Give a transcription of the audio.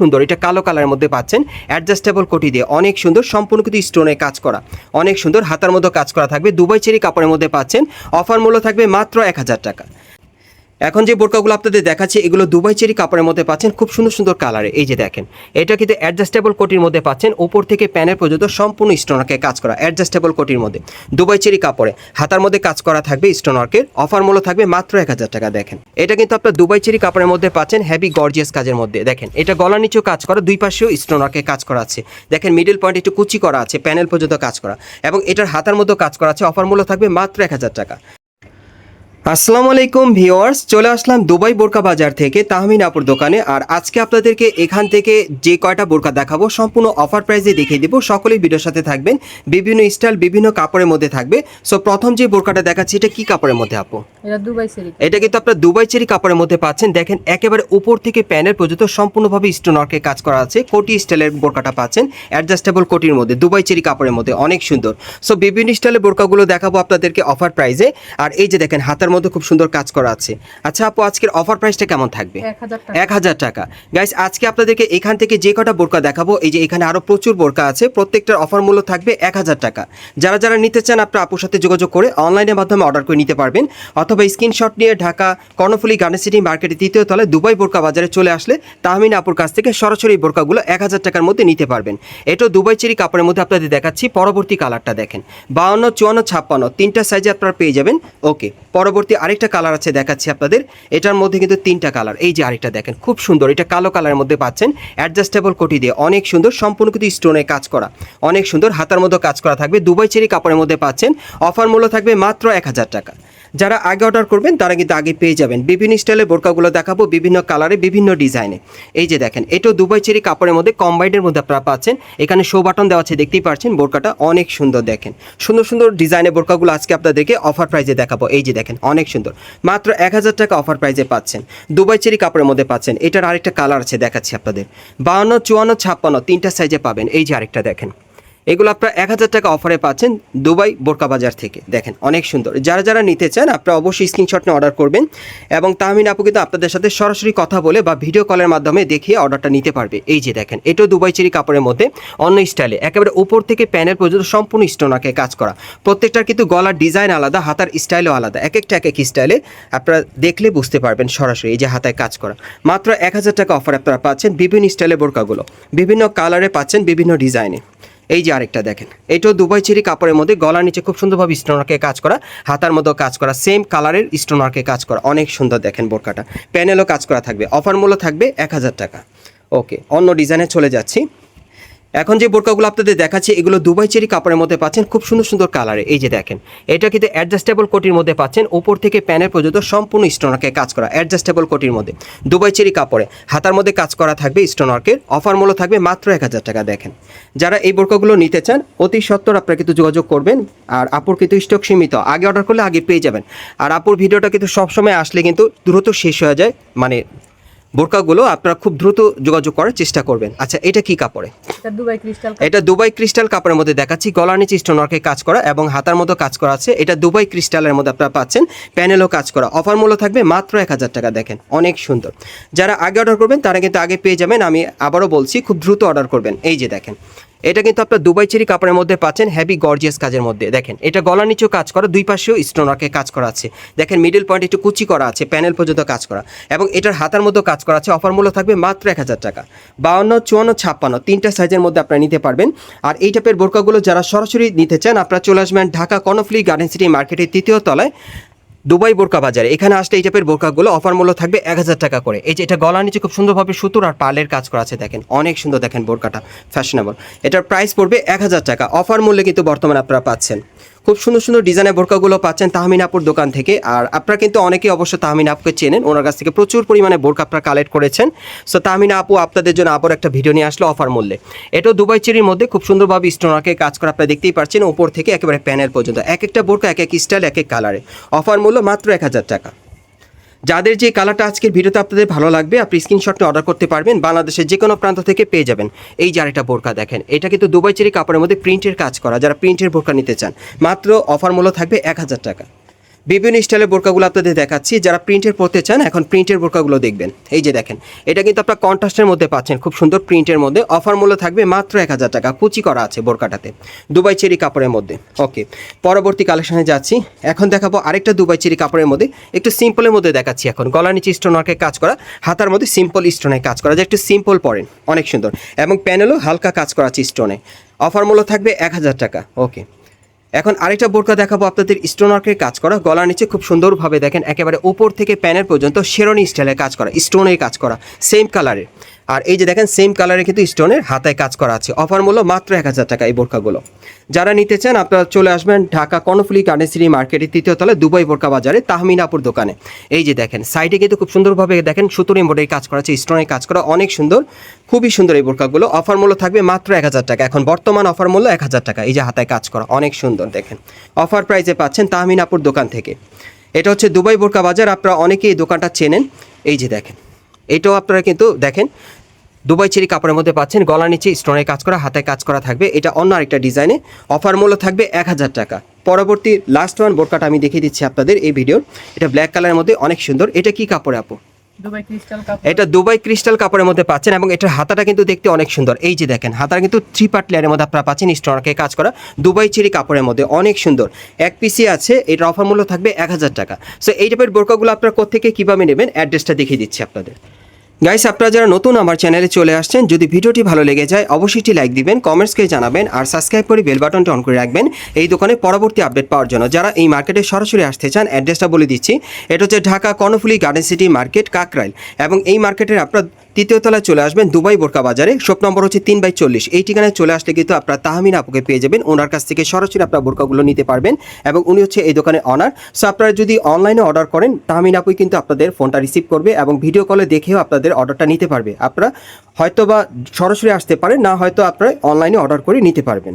সুন্দর, এটা কালো কালারের মধ্যে পাচ্ছেন। অ্যাডজাস্টেবল কোটি দিয়ে অনেক সুন্দর, সম্পূর্ণ কিন্তু স্টোনে কাজ করা। অনেক সুন্দর, হাতার মধ্যে কাজ করা থাকবে। দুবাই চেরি কাপড়ের মধ্যে পাচ্ছেন। অফার মূল্য থাকবে মাত্র এক হাজার টাকা। এখন যে বোরকাগুলো আপনাদের দেখাচ্ছি, এগুলো দুবাই চেরি কাপড়ের মধ্যে পাচ্ছেন, খুব সুন্দর সুন্দর কালারে এই যে দেখেন, এটা কিন্তু অ্যাডজাস্টেবল কোটির মধ্যে পাচ্ছেন, উপর থেকে প্যানের পর্যন্ত সম্পূর্ণ স্টোনারকে কাজ করা অ্যাডজাস্টেবল কোটির মধ্যে। দুবাই চেরি কাপড়ে, হাতার মধ্যে কাজ করা থাকবে স্টোনারকের অফার মূল্য থাকবে মাত্র এক হাজার টাকা, দেখেন। এটা কিন্তু আপনার দুবাই চেরি কাপড়ের মধ্যে পাচ্ছেন হেভি গর্জিয়াস কাজের মধ্যে, দেখেন। এটা গলা নিচেও কাজ করা, দুই পাশেও স্টোনারকে কাজ করা আছে। দেখেন মিডল পয়েন্ট একটু কুচি করা আছে প্যানেল পর্যন্ত কাজ করা। এবং এটার হাতার মধ্যে কাজ করা আছে অফার মূল্য থাকবে মাত্র এক হাজার টাকা। আসসালামু আলাইকুম ভিওয়ার্স চলে আসলাম দুবাই বোরকা বাজার থেকে তাহমিন আপুর দোকানে। আর আজকে আপনাদেরকে এখান থেকে যে কয়টা বোরকা দেখাবো সম্পূর্ণ অফার প্রাইসে দেখিয়ে দিব। সকলেই ভিডিওর সাথে থাকবেন বিভিন্ন স্টাইল বিভিন্ন কাপড়ের মধ্যে থাকবে। সো প্রথম যে বোরকাটা দেখাচ্ছি এটা কি কাপড়ের মধ্যে আপু? এটা দুবাই সেরি এটা কিন্তু আপনার দুবাই চেরি কাপড়ের মধ্যে পাচ্ছেন। দেখেন একেবারে উপর থেকে প্যানেল পর্যন্ত সম্পূর্ণভাবে স্টোনওয়ার্কে কাজ করা আছে। কোটি স্টাইলের বোরকাটা পাচ্ছেন অ্যাডজাস্টেবল কোটির মধ্যে দুবাই চেরি কাপড়ের মধ্যে। অনেক সুন্দর। সো বিভিন্ন স্টাইলের বোরকাগুলো দেখাবো আপনাদেরকে অফার প্রাইসে। আর এই যে দেখেন হাতের মধ্যে খুব সুন্দর কাজ করা আছে। আচ্ছা আপু আজকের অফার প্রাইসটা কেমন থাকবে? এক হাজার টাকা। গাইস আজকে আপনাদেরকে এখান থেকে যে কটা বোরকা দেখাবো এই যে এখানে আরও প্রচুর বোরকা আছে প্রত্যেকটার অফার মূল্য থাকবে এক হাজার টাকা। যারা যারা নিতে চান আপনার আপুর সাথে যোগাযোগ করে অনলাইনের মাধ্যমে অর্ডার করে নিতে পারবেন। অথবা স্ক্রিনশট নিয়ে ঢাকা কর্ণফুলি গার্ডেন সিটি মার্কেটের তৃতীয় তলায় দুবাই বোরকা বাজারে চলে আসলে তাহমিন আপুর কাছ থেকে সরাসরি বোরকাগুলো এক হাজার টাকার মধ্যে নিতে পারবেন। এটাও দুবাই চেরি কাপড়ের মধ্যে আপনাদের দেখাচ্ছি পরবর্তী কালারটা দেখেন। বাউন্ন চুয়ান্ন ছাপ্পান্ন তিনটা সাইজে আপনারা পেয়ে যাবেন। ওকে পরবর্তী আরেকটা কালার আছে দেখাচ্ছি আপনাদের। এটার মধ্যে কিন্তু তিনটা কালার এই যে আরেকটা দেখেন, খুব সুন্দর। এটা কালো কালারের মধ্যে পাচ্ছেন। অ্যাডজাস্টেবল কোটি দিয়ে অনেক সুন্দর, সম্পূর্ণ কিন্তু স্টোনে কাজ করা। অনেক সুন্দর, হাতার মধ্যে কাজ করা থাকবে। দুবাই চেরি কাপড়ের মধ্যে পাচ্ছেন। অফার মূল্য থাকবে মাত্র এক হাজার টাকা। যারা আগে অর্ডার করবেন, তারা কিন্তু আগে পেয়ে যাবেন। বিভিন্ন স্টাইলের বোরকাগুলো দেখাবো, বিভিন্ন কালারে বিভিন্ন ডিজাইনে এই যে দেখেন, এটাও দুবাই চেরি কাপড়ের মধ্যে কম্বাইনের মধ্যে আপনারা পাচ্ছেন। এখানে শো বাটন দেওয়া আছে, দেখতেই পাচ্ছেন, বোরকাটা অনেক সুন্দর দেখেন। সুন্দর সুন্দর ডিজাইনের বোরকাগুলো আজকে আপনাদেরকে অফার প্রাইজে দেখাবো। এই যে দেখেন, অনেক সুন্দর। মাত্র এক হাজার টাকা অফার প্রাইজে পাচ্ছেন। দুবাই চেরি কাপড়ের মধ্যে পাচ্ছেন। এটার আরেকটা কালার আছে, দেখাচ্ছি আপনাদের। বাউন্ন চুয়ান্ন, ছাপ্পান্ন, তিনটা সাইজে পাবেন। এই যে আরেকটা দেখেন। এগুলো আপনারা এক হাজার টাকা অফারে পাচ্ছেন দুবাই বোরকা বাজার থেকে। দেখেন, অনেক সুন্দর। যারা যারা নিতে চান, আপনারা অবশ্যই স্ক্রিনশট নিয়ে অর্ডার করবেন এবং তাহমিন আপু কিন্তু আপনাদের সাথে সরাসরি কথা বলে বা ভিডিও কলের মাধ্যমে দেখিয়ে অর্ডারটা নিতে পারবে। এই যে দেখেন, এটাও দুবাই চেরি কাপড়ের মধ্যে, অন্য স্টাইলে একেবারে উপর থেকে প্যানেল পর্যন্ত সম্পূর্ণ স্টোনাকে কাজ করা। প্রত্যেকটার কিন্তু গলার ডিজাইন আলাদা, হাতার স্টাইলও আলাদা। এক একটা, এক এক স্টাইলে আপনারা দেখলে বুঝতে পারবেন সরাসরি এই যে হাতায় কাজ করা। মাত্র এক হাজার টাকা অফার আপনারা পাচ্ছেন বিভিন্ন স্টাইলে বোরকাগুলো। বিভিন্ন কালারে পাচ্ছেন বিভিন্ন ডিজাইনে এই যে আরেকটা দেখেন, এটাও দুবাই চেরি কাপড়ের মধ্যে গলার নিচে খুব সুন্দরভাবে স্টোনারকে কাজ করা, হাতার মধ্যেও কাজ করা সেম কালারের স্টোনার্কে কাজ করা, অনেক সুন্দর দেখেন বোরকাটা। প্যানেলও কাজ করা থাকবে অফার মূল্য থাকবে এক হাজার টাকা। ওকে অন্য ডিজাইনে চলে যাচ্ছি। এখন যে বোরকাগুলো আপনাদের দেখাচ্ছি, এগুলো দুবাই চেরি কাপড়ের মধ্যে পাচ্ছেন। খুব সুন্দর সুন্দর কালারে এই যে দেখেন, এটা কিন্তু অ্যাডজাস্টেবল কোটির মধ্যে পাচ্ছেন। উপর থেকে প্যানের পর্যন্ত সম্পূর্ণ স্টোনারকে কাজ করা অ্যাডজাস্টেবল কোটির মধ্যে। দুবাই চেরি কাপড়ে। হাতার মধ্যে কাজ করা থাকবে স্টোনারকের অফার মূল্য থাকবে মাত্র এক হাজার টাকা, দেখেন। যারা এই বোরকাগুলো নিতে চান, অতি সত্তর আপনারা কিন্তু যোগাযোগ করবেন। আর আপুর কিন্তু স্টক সীমিত। আগে অর্ডার করলে আগে পেয়ে যাবেন। আর আপুর ভিডিওটা কিন্তু সবসময় আসলে কিন্তু দ্রুত শেষ হয়ে যায়। মানে বোরকাগুলো আপনারা খুব দ্রুত যোগাযোগ করার চেষ্টা করবেন। আচ্ছা এটা কি কাপড়ে? এটা দুবাই ক্রিস্টাল কাপড়ের মধ্যে দেখাচ্ছি। গলার নিচে স্টোনওয়ার্কে কাজ করা এবং হাতার মতো কাজ করা আছে। এটা দুবাই ক্রিস্টালের মধ্যে আপনারা পাচ্ছেন। প্যানেলও কাজ করা। অফার মূল্য থাকবে মাত্র এক হাজার টাকা দেখেন। অনেক সুন্দর। যারা আগে অর্ডার করবেন তারা কিন্তু আগে পেয়ে যাবেন। আমি আবারও বলছি খুব দ্রুত অর্ডার করবেন। এই যে দেখেন। এটা কিন্তু আপনার দুবাই চেরি কাপড়ের মধ্যে পাচ্ছেন হ্যাভি গর্জিয়াস কাজের মধ্যে। দেখেন, এটা গলার নিচেও কাজ করা, দুই পাশেও স্টোনারকে কাজ করা আছে। দেখেন মিডল পয়েন্ট একটু কুচি করা আছে প্যানেল পর্যন্ত কাজ করা। এবং এটার হাতার মধ্যে কাজ করা আছে অফার মূল্য থাকবে মাত্র এক হাজার টাকা। বাউন্ন, চুয়ান্ন, ছাপ্পান্ন, তিনটা সাইজের মধ্যে আপনারা নিতে পারবেন। আর এই টাইপের বোরকাগুলো যারা সরাসরি নিতে চান, আপনারা চলে আসবেন ঢাকা কর্ণফুলি গার্ডেন সিটি মার্কেটের তৃতীয় তলায়। দুবাই বোরকা বাজারে। এখানে আসলে এই টাইপের বোরকাগুলো অফার মূল্য থাকবে এক হাজার টাকা করে। এই যে এটা গলার নিচে খুব সুন্দরভাবে সুতোর আর পালের কাজ করা আছে দেখেন। অনেক সুন্দর দেখেন বোরকাটা ফ্যাশনেবল এটার প্রাইস পড়বে এক হাজার টাকা। অফার মূল্যে কিন্তু বর্তমানে আপনারা পাচ্ছেন। খুব সুন্দর সুন্দর ডিজাইনের বোরকাগুলো পাচ্ছেন তাহমিন আপুর দোকান থেকে। আর আপনারা কিন্তু অনেকেই অবশ্য তাহমিন আপুকে চেনেন, ওনার কাছ থেকে প্রচুর পরিমাণে বোরকা আপনারা কালেক্ট করেছেন। সো তাহমিন আপু আপনাদের জন্য আবার একটা ভিডিও নিয়ে আসলো অফার মূল্যে। এটাও দুবাই চেরির মধ্যে খুব সুন্দরভাবে স্টোনাকে কাজ করা আপনারা দেখতেই পাচ্ছেন উপর থেকে একেবারে প্যানেল পর্যন্ত। এক একটা বোরকা এক এক স্টাইল এক এক কালারে অফার মূল্য মাত্র এক হাজার টাকা। যাদের যে কালারটা আজকের ভিডিওতে আপনাদের ভালো লাগবে, আপনি স্ক্রিনশটটা অর্ডার করতে পারবেন, বাংলাদেশের যে কোনো প্রান্ত থেকে পেয়ে যাবেন। এই যার আরেকটা বোরকা দেখেন, এটা কিন্তু দুবাই চেরি কাপড়ের মধ্যে প্রিন্টের কাজ করা, যারা প্রিন্টের বোরকা নিতে চান। মাত্র অফার মূল্য থাকবে এক হাজার টাকা। বিভিন্ন স্টাইলের বোরকাগুলো আপনাদের দেখাচ্ছি। যারা প্রিন্টের পড়তে চান, এখন প্রিন্টের বোরকাগুলো দেখবেন। এই যে দেখেন, এটা কিন্তু আপনার কন্ট্রাস্টের মধ্যে পাচ্ছেন। খুব সুন্দর প্রিন্টের মধ্যে। অফার মূল্য থাকবে মাত্র এক হাজার টাকা। কুচি করা আছে বোরকাটাতে। দুবাই চেরি কাপড়ের মধ্যে। ওকে, পরবর্তী কালেকশনে যাচ্ছি। এখন দেখাবো আরেকটা দুবাই চেরি কাপড়ের মধ্যে। একটু সিম্পলের মধ্যে দেখাচ্ছি এখন। গলার নিচে স্টোনওয়ার্কে কাজ করা, হাতার মধ্যে সিম্পল স্টোনের কাজ করা। যে একটু সিম্পল পরেন অনেক সুন্দর। এবং প্যানেলও হালকা কাজ করা আছে স্টোনে অফার মূল্য থাকবে এক হাজার টাকা। ওকে এখন আরেকটা বোরকা দেখাবো আপনাদের স্টোন ওয়ার্কের কাজ করা। গলার নিচে খুব সুন্দরভাবে দেখেন, একেবারে ওপর থেকে প্যানের পর্যন্ত শেরনি স্টাইলের কাজ করা স্টোনের কাজ করা সেম কালারের আর এই যে দেখেন সেম কালারে কিন্তু স্টোনের হাতায় কাজ করা আছে। অফার মূল্য মাত্র এক হাজার টাকা এই বোরকাগুলো যারা নিতে চান, আপনারা চলে আসবেন ঢাকা কর্ণফুলি গার্ডেন মার্কেটের তৃতীয় তলায় দুবাই বোরকা বাজারে, তাহমিনাপুর দোকানে। এই যে দেখেন সাইডে কিন্তু খুব সুন্দরভাবে দেখেন, সুতোর এম্বয়ডারি কাজ করা আছে স্টোনের কাজ করা, অনেক সুন্দর, খুবই সুন্দর এই বোরকাগুলো অফার মূল্য থাকবে মাত্র এক হাজার টাকা। এখন বর্তমান অফার মূল্য এক হাজার টাকা। এই যে হাতায় কাজ করা, অনেক সুন্দর দেখেন। অফার প্রাইসে পাচ্ছেন তাহমিনাপুর দোকান থেকে। এটা হচ্ছে দুবাই বোরকা বাজার, আপনারা অনেকেই এই দোকানটা চেনেন। এই যে দেখেন এটাও আপনারা কিন্তু দেখেন, দুবাই চেরি কাপড়ের মধ্যে পাচ্ছেন গলা নিচে স্টোনের কাজ করা, হাতে কাজ করা থাকবে। এটা অন্য আরেকটা ডিজাইনে অফার মূল্য থাকবে এক হাজার টাকা। পরবর্তী লাস্ট ওয়ান বোরকাটা আমি দেখিয়ে দিচ্ছি আপনাদের এই ভিডিওর এটা ব্ল্যাক কালারের মধ্যে অনেক সুন্দর। এটা কি কাপড়ে আপু? এটা দুবাই ক্রিস্টাল কাপড়ের মধ্যে পাচ্ছেন এবং এটার হাতাটা কিন্তু দেখতে অনেক সুন্দর। এই যে দেখেন, হাতাটা কিন্তু থ্রি পার্ট লেয়ারের মধ্যে আপনারা পাচ্ছেন, স্টোনকে কাজ করা দুবাই চিরি কাপড়ের মধ্যে অনেক সুন্দর। এক পিসি আছে এটার অফার মূল্য থাকবে এক হাজার টাকা। সো এই টাইপের বোরকাগুলো আপনারা কোথেকে কীভাবে নেবেন? অ্যাড্রেসটা দেখিয়ে দিচ্ছি আপনাদের। গাইস আপনারা যারা নতুন আমার চ্যানেলে চলে আসছেন, যদি ভিডিওটি ভালো লেগে যায়, অবশ্যই লাইক দিবেন কমেন্টসকে জানাবেন, আর সাবস্ক্রাইব করে বেল বাটনটি অন করে রাখবেন। এই দোকানে পরবর্তী আপডেট পাওয়ার জন্য। যারা এই মার্কেটে সরাসরি আসতে চান অ্যাড্রেসটা বলে দিচ্ছি। এটা হচ্ছে Dhaka Karnaphuli garden city market Kakrail. এবং এই মার্কেটের আপনার তৃতীয় তলায় চলে আসবেন দুবাই বোরকা বাজারে। শপ নম্বর হচ্ছে তিন বাই চল্লিশ। এই ঠিকানায় চলে আসলে কিন্তু আপনার তাহমিন আপুকে পেয়ে যাবেন। ওনার কাছ থেকে সরাসরি আপনার বোরকাগুলো নিতে পারবেন এবং উনি হচ্ছে এই দোকানে অনার সো আপনারা যদি অনলাইনে অর্ডার করেন, তাহমিন আপুই কিন্তু আপনাদের ফোনটা রিসিভ করবে এবং ভিডিও কলে দেখেও আপনাদের অর্ডারটা নিতে পারবে। আপনারা হয়তো বা সরাসরি আসতে পারেন, না হয়তো আপনারা অনলাইনে অর্ডার করে নিতে পারবেন।